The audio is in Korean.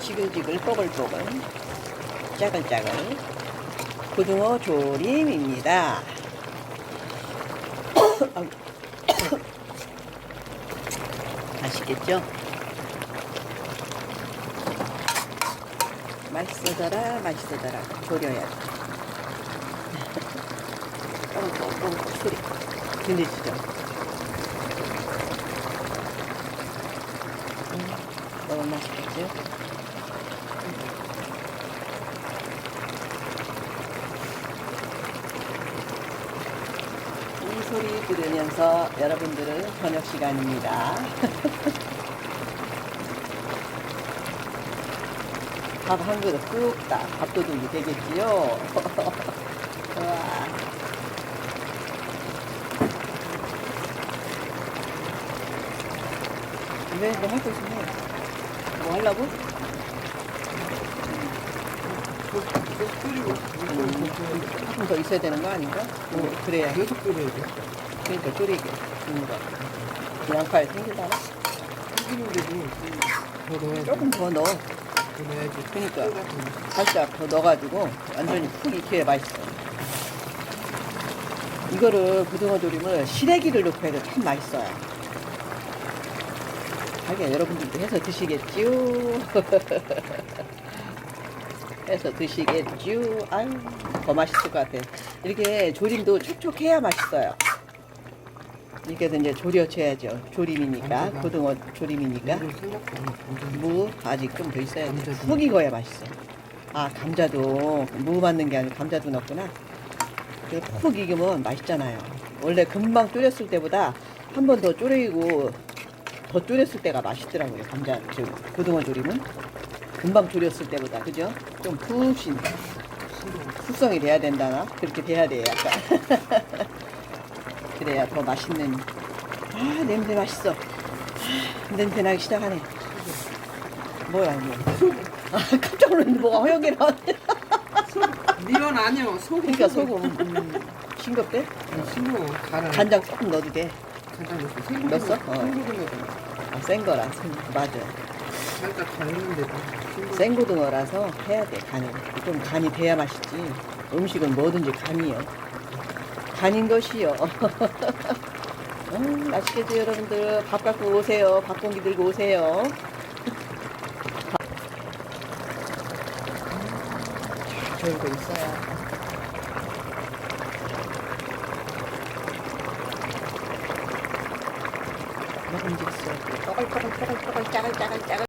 지글지글 뽀글뽀글 짜글짜글 고등어 조림입니다. 맛있겠죠? 맛있어져라 맛있어져라 조려야 뻥뻥뻥 소리 들리시죠? 너무 맛있겠죠? 이 소리 들으면서 여러분들은 저녁 시간입니다. 밥 한 그릇 뚝딱 밥도둑이 되겠지요. 와. 왜, 뭐할 거 있으면 해. 뭐 하려고? 조금 더 있어야 되는 거 아닌가? 뭐, 그래야. 계속 끓여야 돼. 그러니까 쪼리게 주는 거. 양파에 생기잖아? 끓이는 데도 더 넣어야지. 조금 더 넣어. 더 넣어야지. 그러니까 살짝 더 넣어가지고 완전히 푹 익혀야 맛있어. 이거를 고등어 조림을 시래기를 넣고 해도 참 맛있어요. 하긴 여러분들도 해서 드시겠지요. 해서 드시겠지요. 아유 더 맛있을 것 같아. 이렇게 조림도 촉촉해야 맛있어요. 이렇게 해서 이제 조려줘야죠. 조림이니까. 고등어 조림이니까. 무 아직 좀 더 있어야 돼. 푹 익어야 맛있어. 아 감자도 무 맞는 게 아니고 감자도 넣었구나. 그푹 익으면 맛있잖아요. 원래 금방 졸였을 때보다 한 번 더 졸이고 더 졸였을 때가 맛있더라고요. 감자 저 고등어 조림은 금방 졸였을 때보다 그죠? 좀 푹신 숙성이 돼야 된다나 그렇게 돼야 돼요. 약간 그래야 더 맛있는. 아 냄새 맛있어. 아, 냄새 나기 시작하네. 뭐야 이거? 아 깜짝 놀랐는데 뭐가 허옇게 나왔네. 미원 아니요. 소금. 그러니까 소금 음, 싱겁대? 싱거워. 간을. 간장 조금 넣어도 돼. 넣었어. 어. 아, 센 거라 센- 맞아. 살짝. 싱거워. 생고등어라서 해야 돼 간이. 좀 간이 돼야 맛있지. 음식은 뭐든지 간이요. 간인 것이요. 음, 맛있겠죠 여러분들. 밥 갖고 오세요. 밥 공기 들고 오세요. 졸고 있어요. 먹음직스럽고 떠글떠글 떠글떠글 짜글짜글 짜글